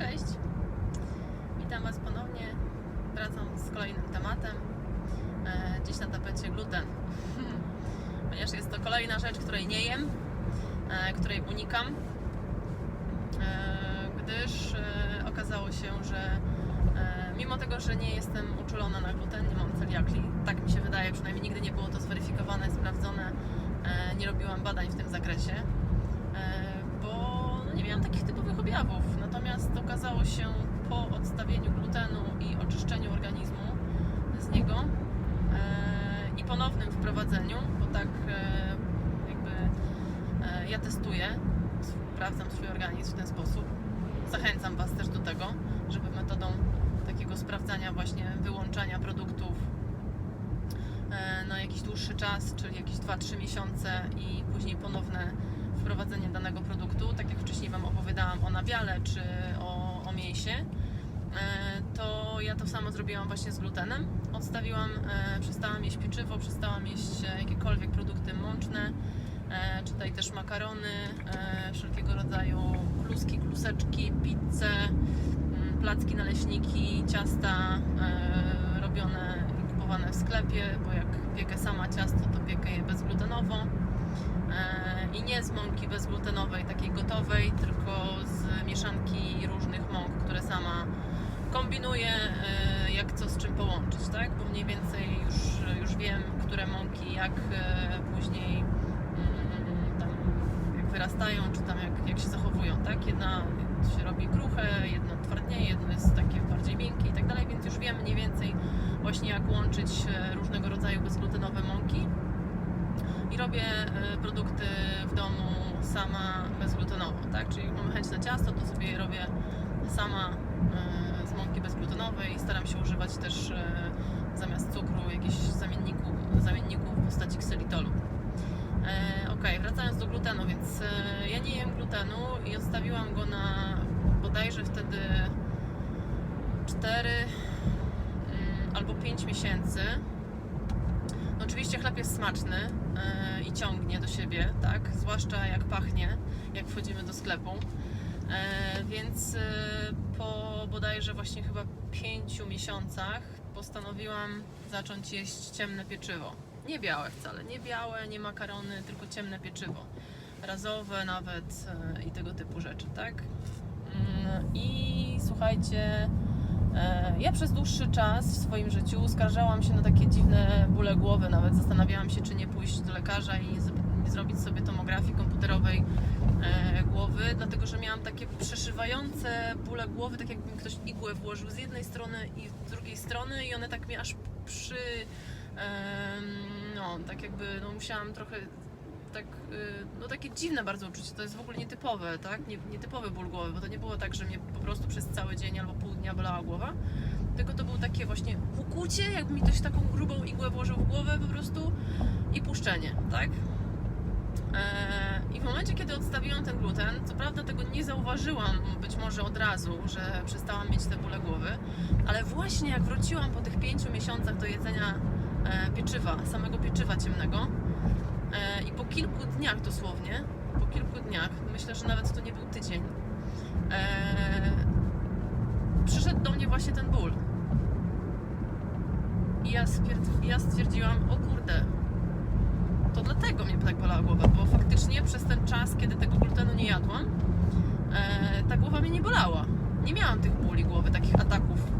Cześć! Witam Was ponownie. Wracam z kolejnym tematem. E, Dziś na tapecie gluten. Ponieważ jest to kolejna rzecz, której nie jem, e, której unikam, e, gdyż okazało się, że mimo tego, że nie jestem uczulona na gluten, nie mam celiakii, tak mi się wydaje, przynajmniej nigdy nie było to zweryfikowane, sprawdzone, nie robiłam badań w tym zakresie, bo no, nie miałam takich typowych objawów. Natomiast okazało się po odstawieniu glutenu i oczyszczeniu organizmu z niego e, i ponownym wprowadzeniu, bo tak e, jakby e, ja testuję, sprawdzam swój organizm w ten sposób. Zachęcam Was też do tego, żeby metodą takiego sprawdzania właśnie wyłączania produktów e, na jakiś dłuższy czas, czyli jakieś 2-3 miesiące i później ponowne wprowadzenie danego produktu, tak jak wcześniej Wam opowiadałam o nabiale czy o, o mięsie, e, to ja to samo zrobiłam właśnie z glutenem. Odstawiłam, e, przestałam jeść pieczywo, przestałam jeść e, jakiekolwiek produkty mączne, czy tutaj też makarony, wszelkiego rodzaju kluski, kluseczki, pizze, mm, placki, naleśniki, ciasta robione i kupowane w sklepie, bo jak piekę sama ciasto, to piekę je bezglutenowo. E, i nie z mąki bezglutenowej, takiej gotowej, tylko z mieszanki różnych mąk, które sama kombinuję, e, jak co z czym połączyć, tak? Bo mniej więcej już, już wiem, które mąki jak e, później mm, tam jak wyrastają, czy tam jak, jak się zachowują, tak? Jedna się robi kruche, jedno twardnieje, jedno jest takie bardziej miękkie i tak dalej, więc już wiem mniej więcej właśnie jak łączyć różnego rodzaju bezglutenowe mąki robię e, produkty w domu sama bezglutenowo, tak? Czyli mam chęć na ciasto, to sobie je robię sama e, z mąki bezglutenowej. Staram się używać też e, zamiast cukru jakichś zamienników, zamienników w postaci ksylitolu. E, ok, wracając do glutenu, więc ja nie jem glutenu i odstawiłam go na bodajże wtedy 4 mm, albo 5 miesięcy. Oczywiście chleb jest smaczny e, i ciągnie do siebie, tak? Zwłaszcza jak pachnie, jak wchodzimy do sklepu. E, więc e, po bodajże właśnie chyba pięciu miesiącach postanowiłam zacząć jeść ciemne pieczywo. Nie białe wcale, nie białe, nie makarony, tylko ciemne pieczywo. Razowe nawet i tego typu rzeczy, tak? Mm, I słuchajcie, Ja przez dłuższy czas w swoim życiu skarżałam się na takie dziwne bóle głowy, nawet zastanawiałam się, czy nie pójść do lekarza i nie zrobić sobie tomografii komputerowej e, głowy, dlatego że miałam takie przeszywające bóle głowy, tak jakby mi ktoś igłę włożył z jednej strony i z drugiej strony i one tak mnie aż przy... no, tak jakby, no musiałam trochę tak, y, no takie dziwne bardzo uczucie, to jest w ogóle nietypowe, tak? Nie, nietypowy ból głowy, bo to nie było tak, że mnie po prostu przez cały dzień albo pół dnia bolała głowa, tylko to było takie właśnie ukucie, jakby mi ktoś taką grubą igłę włożył w głowę po prostu i puszczenie, tak? E, I w momencie, kiedy odstawiłam ten gluten, co prawda tego nie zauważyłam być może od razu, że przestałam mieć te bóle głowy, ale właśnie jak wróciłam po tych pięciu miesiącach do jedzenia e, pieczywa, samego pieczywa ciemnego, E, I po kilku dniach dosłownie, po kilku dniach, myślę, że nawet to nie był tydzień, e, przyszedł do mnie właśnie ten ból. I ja, ja stwierdziłam, o kurde, to dlatego mnie tak bolała głowa, bo faktycznie przez ten czas, kiedy tego glutenu nie jadłam, e, ta głowa mnie nie bolała. Nie miałam tych bóli głowy, takich ataków,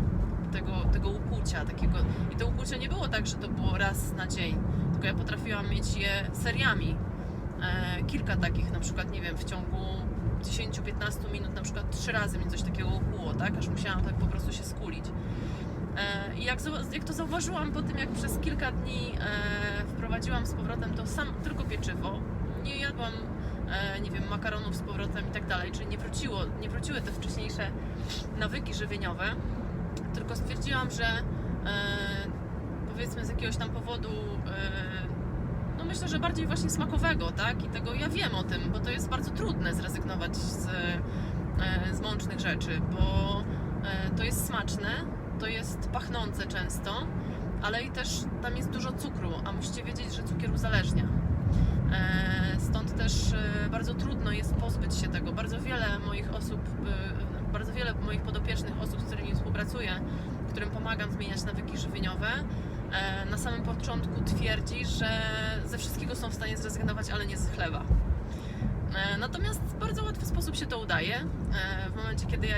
tego, tego ukłucia, takiego. I to ukłucie nie było tak, że to było raz na dzień, tylko ja potrafiłam mieć je seriami. E, kilka takich, na przykład, nie wiem, w ciągu 10-15 minut, na przykład trzy razy mnie coś takiego ukłuło, tak? Aż musiałam tak po prostu się skulić. E, I jak, jak to zauważyłam po tym, jak przez kilka dni e, wprowadziłam z powrotem to sam tylko pieczywo, nie jadłam, e, nie wiem, makaronów z powrotem i tak dalej, czyli nie, wróciło, nie wróciły te wcześniejsze nawyki żywieniowe, tylko stwierdziłam, że powiedzmy z jakiegoś tam powodu, myślę, że bardziej właśnie smakowego, tak? I tego ja wiem o tym, bo to jest bardzo trudne zrezygnować z, e, z mącznych rzeczy, bo e, to jest smaczne, to jest pachnące często, ale i też tam jest dużo cukru, a musicie wiedzieć, że cukier uzależnia. E, Stąd też bardzo trudno jest pozbyć się tego. Bardzo wiele moich osób, bardzo wiele moich podopiecznych osób, z którymi współpracuję, którym pomagam zmieniać nawyki żywieniowe, na samym początku twierdzi, że ze wszystkiego są w stanie zrezygnować, ale nie z chleba. E, Natomiast w bardzo łatwy sposób się to udaje. e, W momencie, kiedy ja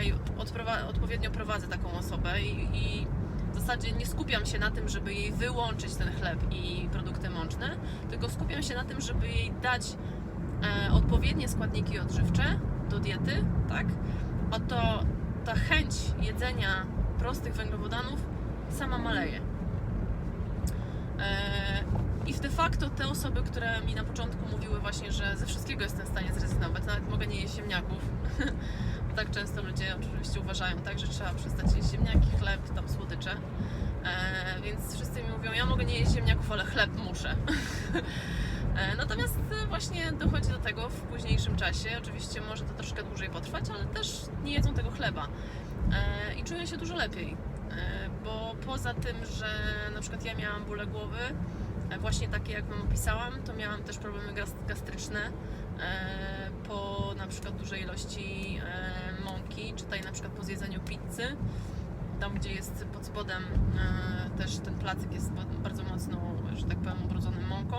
odpowiednio prowadzę taką osobę i, w zasadzie nie skupiam się na tym, żeby jej wyłączyć ten chleb i produkty mączne, tylko skupiam się na tym, żeby jej dać e, odpowiednie składniki odżywcze do diety, tak? Oto ta chęć jedzenia prostych węglowodanów sama maleje. E, I de facto te osoby, które mi na początku mówiły właśnie, że ze wszystkiego jestem w stanie zrezygnować, nawet mogę nie jeść ziemniaków. Tak często ludzie oczywiście uważają, tak, że trzeba przestać jeść ziemniaki, chleb, tam słodycze. E, więc wszyscy mi mówią, ja mogę nie jeść ziemniaków, ale chleb muszę. E, Natomiast e, właśnie dochodzi do tego w późniejszym czasie. Oczywiście może to troszkę dłużej potrwać, ale też nie jedzą tego chleba. E, I czują się dużo lepiej. E, Bo poza tym, że na przykład ja miałam bóle głowy, e, właśnie takie jak Wam opisałam, to miałam też problemy gas- gastryczne e, po na przykład dużej ilości mąki, czy tutaj na przykład po zjedzeniu pizzy. Tam, gdzie jest pod spodem też ten placyk jest ba- bardzo mocno, że tak powiem, ubrudzony mąką.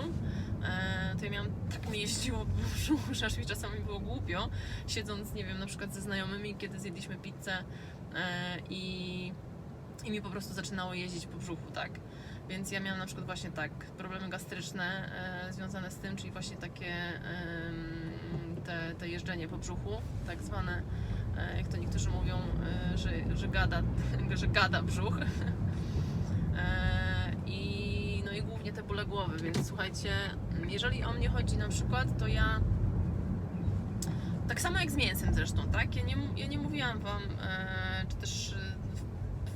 To ja miałam, tak mi jeździło po brzuchu, że aż mi czasami było głupio, siedząc, nie wiem, na przykład ze znajomymi, kiedy zjedliśmy pizzę i, i mi po prostu zaczynało jeździć po brzuchu, tak? Więc ja miałam na przykład właśnie tak, problemy gastryczne e, związane z tym, czyli właśnie takie em, te, te jeżdżenie po brzuchu, tak zwane, e, jak to niektórzy mówią, e, że, że gada, że gada brzuch. E, I, no i głównie te bóle głowy, więc słuchajcie, jeżeli o mnie chodzi na przykład, to ja tak samo jak z mięsem zresztą, tak? Ja nie, ja nie mówiłam wam, e, czy też e,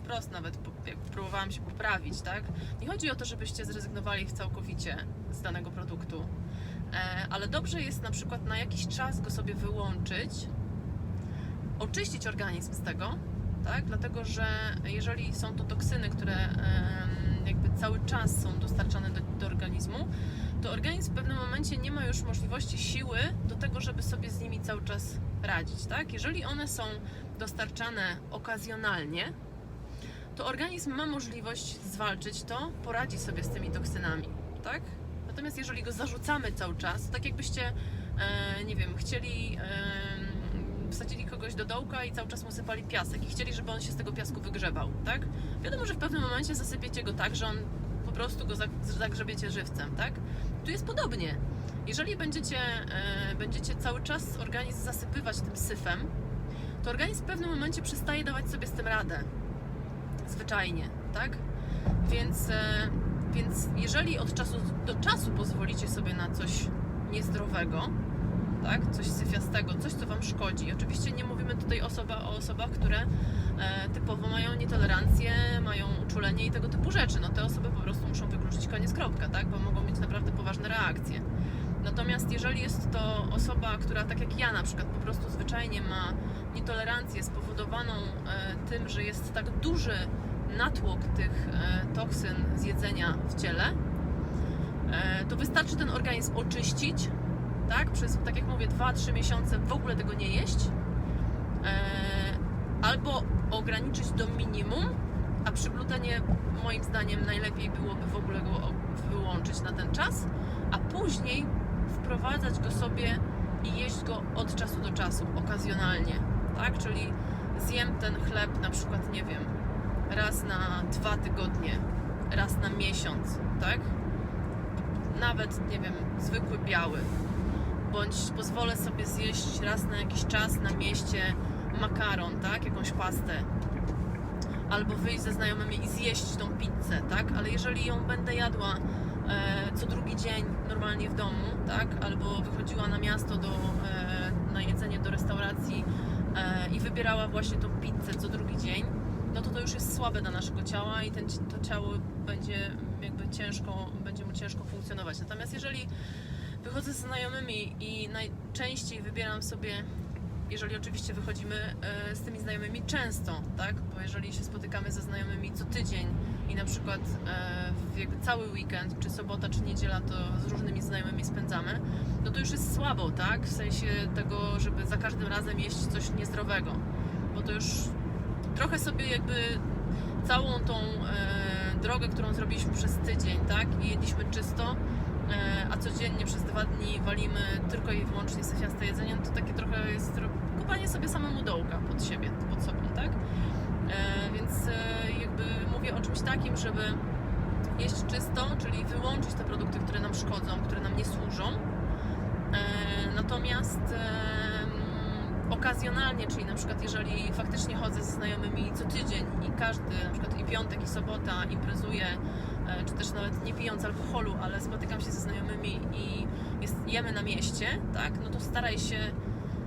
wprost nawet, jak próbowałam się poprawić, tak? Nie chodzi o to, żebyście zrezygnowali całkowicie z danego produktu, e, ale dobrze jest na przykład na jakiś czas go sobie wyłączyć, oczyścić organizm z tego, tak? Dlatego, że jeżeli są to toksyny, które jakby cały czas są dostarczane do, do organizmu, to organizm w pewnym momencie nie ma już możliwości siły do tego, żeby sobie z nimi cały czas radzić, tak? Jeżeli one są dostarczane okazjonalnie, to organizm ma możliwość zwalczyć to, poradzi sobie z tymi toksynami, tak? Natomiast jeżeli go zarzucamy cały czas, to tak jakbyście, e, nie wiem, chcieli, e, wsadzili kogoś do dołka i cały czas mu sypali piasek i chcieli, żeby on się z tego piasku wygrzebał, tak? Wiadomo, że w pewnym momencie zasypiecie go tak, że on po prostu go zag- zagrzebiecie żywcem, tak? Tu jest podobnie. Jeżeli będziecie, e, będziecie cały czas organizm zasypywać tym syfem, to organizm w pewnym momencie przestaje dawać sobie z tym radę. Zwyczajnie, tak? Więc, e, więc jeżeli od czasu do czasu pozwolicie sobie na coś niezdrowego, tak? Coś syfiastego, coś, co Wam szkodzi. Oczywiście nie mówimy tutaj osoba, o osobach, które e, typowo mają nietolerancję, mają uczulenie i tego typu rzeczy. No te osoby po prostu muszą wykluczyć koniec kropka, tak? Bo mogą mieć naprawdę poważne reakcje. Natomiast jeżeli jest to osoba, która tak jak ja na przykład po prostu zwyczajnie ma nietolerancję spowodowaną e, tym, że jest tak duży natłok tych e, toksyn z jedzenia w ciele, e, to wystarczy ten organizm oczyścić, tak? Przez, tak jak mówię, 2-3 miesiące w ogóle tego nie jeść, albo ograniczyć do minimum, a przy glutenie moim zdaniem najlepiej byłoby w ogóle go wyłączyć na ten czas, a później wprowadzać go sobie i jeść go od czasu do czasu, okazjonalnie, tak? Czyli zjem ten chleb na przykład, nie wiem, raz na dwa tygodnie, raz na miesiąc, tak? Nawet, nie wiem, zwykły biały. Bądź pozwolę sobie zjeść raz na jakiś czas na mieście makaron, tak? Jakąś pastę. Albo wyjść ze znajomymi i zjeść tą pizzę, tak? Ale jeżeli ją będę jadła e, co drugi dzień normalnie w domu, tak? Albo wychodziła na miasto do, e, na jedzenie do restauracji i wybierała właśnie tą pizzę co drugi dzień, no to to już jest słabe dla naszego ciała i ten, to ciało będzie jakby ciężko, będzie mu ciężko funkcjonować. Natomiast jeżeli wychodzę z znajomymi i najczęściej wybieram sobie, jeżeli oczywiście wychodzimy e, z tymi znajomymi często, tak? Bo jeżeli się spotykamy ze znajomymi co tydzień i na przykład e, cały weekend, czy sobota, czy niedziela, to z różnymi znajomymi spędzamy, no to już jest słabo, tak? W sensie tego, żeby za każdym razem jeść coś niezdrowego. bo to już trochę sobie jakby całą tą e, drogę, którą zrobiliśmy przez tydzień, tak? I jedliśmy czysto, e, a codziennie przez dwa dni walimy tylko i wyłącznie syfiaste jedzenie, no to takie trochę jest kupanie sobie samemu dołka pod siebie, pod sobą, tak? E, więc e, jakby mówię o czymś takim, żeby jeść czysto, czyli wyłączyć te produkty, które nam szkodzą, które nam nie służą. E, natomiast okazjonalnie, czyli na przykład jeżeli faktycznie chodzę ze znajomymi co tydzień i każdy, na przykład i piątek i sobota imprezuję, e, czy też nawet nie pijąc alkoholu, ale spotykam się ze znajomymi i jest, jemy na mieście, tak, no to staraj się,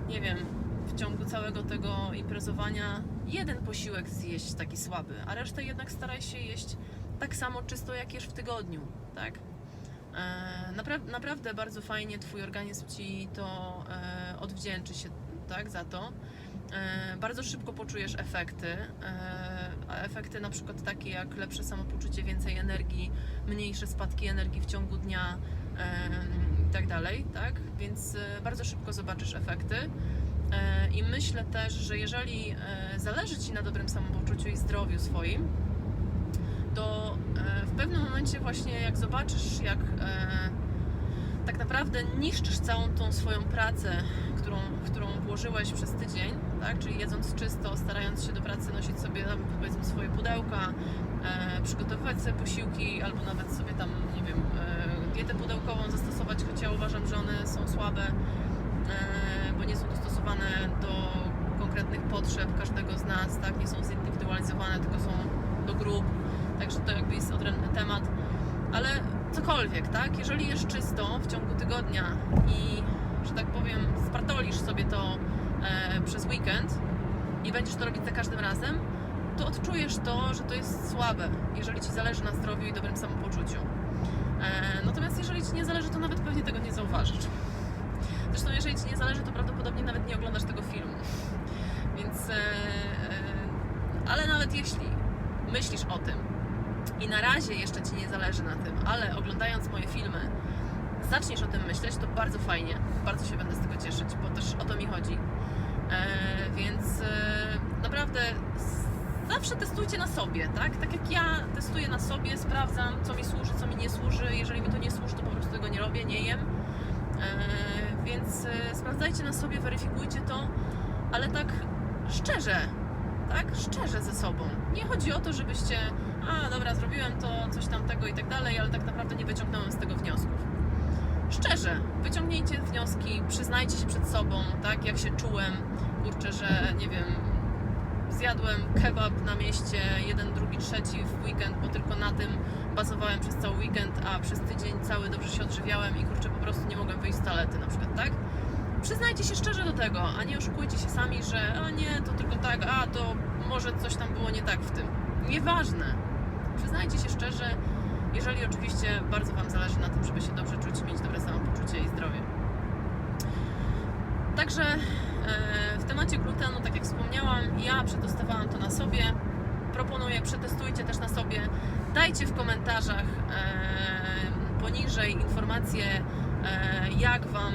nie wiem, w ciągu całego tego imprezowania jeden posiłek zjeść taki słaby, a resztę jednak staraj się jeść tak samo czysto jak jesz w tygodniu, tak? E, napra- naprawdę bardzo fajnie Twój organizm Ci to e, odwdzięczy się tak, za to. E, bardzo szybko poczujesz efekty, efekty na przykład takie jak lepsze samopoczucie, więcej energii, mniejsze spadki energii w ciągu dnia i tak dalej, tak? Więc bardzo szybko zobaczysz efekty. I myślę też, że jeżeli zależy Ci na dobrym samopoczuciu i zdrowiu swoim, to e, w pewnym momencie właśnie jak zobaczysz, jak e, tak naprawdę niszczysz całą tą swoją pracę, którą, którą włożyłeś przez tydzień, tak? czyli jedząc czysto, starając się do pracy nosić sobie tam, powiedzmy swoje pudełka, e, przygotowywać sobie posiłki albo nawet sobie tam, nie wiem, e, dietę pudełkową zastosować, choć ja uważam, że one są słabe, e, bo nie są dostosowane do konkretnych potrzeb każdego z nas, tak? nie są zindywidualizowane, tylko są do grup, także to jakby jest odrębny temat, ale cokolwiek, tak? Jeżeli jesz czysto w ciągu tygodnia i, że tak powiem, spartolisz sobie to e, przez weekend i będziesz to robić za każdym razem, to odczujesz to, że to jest słabe, jeżeli Ci zależy na zdrowiu i dobrym samopoczuciu. E, natomiast jeżeli Ci nie zależy, to nawet pewnie tego nie zauważysz. Zresztą jeżeli Ci nie zależy, to prawdopodobnie nawet nie oglądasz tego filmu. Więc, e, e, ale nawet jeśli myślisz o tym i na razie jeszcze Ci nie zależy na tym, ale oglądając moje filmy zaczniesz o tym myśleć, to bardzo fajnie, bardzo się będę z tego cieszyć, bo też o to mi chodzi. E, więc e, naprawdę zawsze testujcie na sobie, tak? Tak jak ja testuję na sobie, sprawdzam, co mi służy, co mi nie służy. Jeżeli mi to nie służy, to po prostu tego nie robię, nie jem. E, więc e, sprawdzajcie na sobie, weryfikujcie to, ale tak szczerze, tak? Szczerze ze sobą. Nie chodzi o to, żebyście, a dobra, zrobiłem to, coś tamtego i tak dalej, ale tak naprawdę nie wyciągnąłem z tego wniosków. Szczerze, wyciągnijcie wnioski, przyznajcie się przed sobą, tak? Jak się czułem, kurczę, że nie wiem, zjadłem kebab na mieście, jeden, drugi, trzeci w weekend, bo tylko na tym bazowałem przez cały weekend, a przez tydzień cały dobrze się odżywiałem i kurczę, po prostu nie mogłem wyjść z toalety na przykład, tak? Przyznajcie się szczerze do tego, a nie oszukujcie się sami, że a nie, to tylko tak, a to może coś tam było nie tak w tym. Nieważne. Przyznajcie się szczerze, jeżeli oczywiście bardzo Wam zależy na tym, żeby się dobrze czuć, mieć dobre samopoczucie i zdrowie. Także e, w temacie glutenu, tak jak wspomniałam, ja przetestowałam to na sobie. Proponuję, przetestujcie też na sobie. Dajcie w komentarzach e, poniżej informacje, e, jak Wam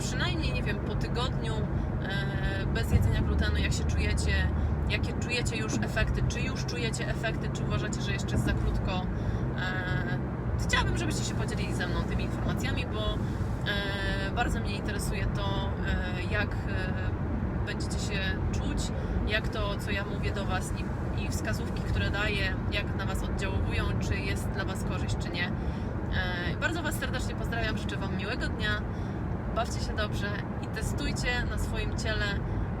przynajmniej, nie wiem, po tygodniu e, bez jedzenia glutenu, jak się czujecie, jakie czujecie już efekty, czy już czujecie efekty, czy uważacie, że jeszcze jest za krótko. E, chciałabym, żebyście się podzielili ze mną tymi informacjami, bo e, bardzo mnie interesuje to, jak będziecie się czuć, jak to, co ja mówię do Was i, i wskazówki, które daję, jak na Was oddziałują, czy jest dla Was korzyść, czy nie. Bardzo Was serdecznie pozdrawiam, życzę Wam miłego dnia, bawcie się dobrze i testujcie na swoim ciele.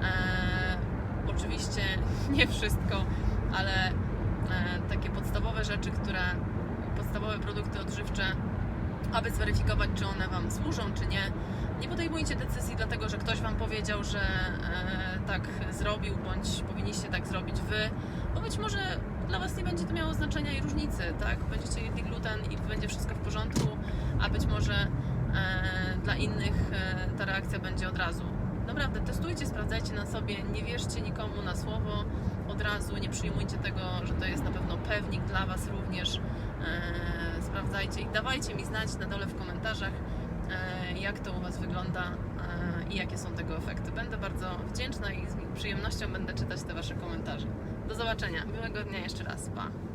E, oczywiście nie wszystko, ale e, takie podstawowe rzeczy, które, podstawowe produkty odżywcze, aby zweryfikować, czy one Wam służą, czy nie. Nie podejmujcie decyzji dlatego, że ktoś Wam powiedział, że e, tak zrobił, bądź powinniście tak zrobić Wy, bo być może dla Was nie będzie to miało znaczenia i różnicy, tak? Będziecie jedli gluten i będzie wszystko w porządku, a być może dla innych e, ta reakcja będzie od razu. Naprawdę, testujcie, sprawdzajcie na sobie, nie wierzcie nikomu na słowo od razu, nie przyjmujcie tego, że to jest na pewno pewnik dla Was również. E, sprawdzajcie i dawajcie mi znać na dole w komentarzach, e, jak to u Was wygląda e, i jakie są tego efekty. Będę bardzo wdzięczna i z przyjemnością będę czytać te Wasze komentarze. Do zobaczenia. Miłego dnia jeszcze raz. Pa.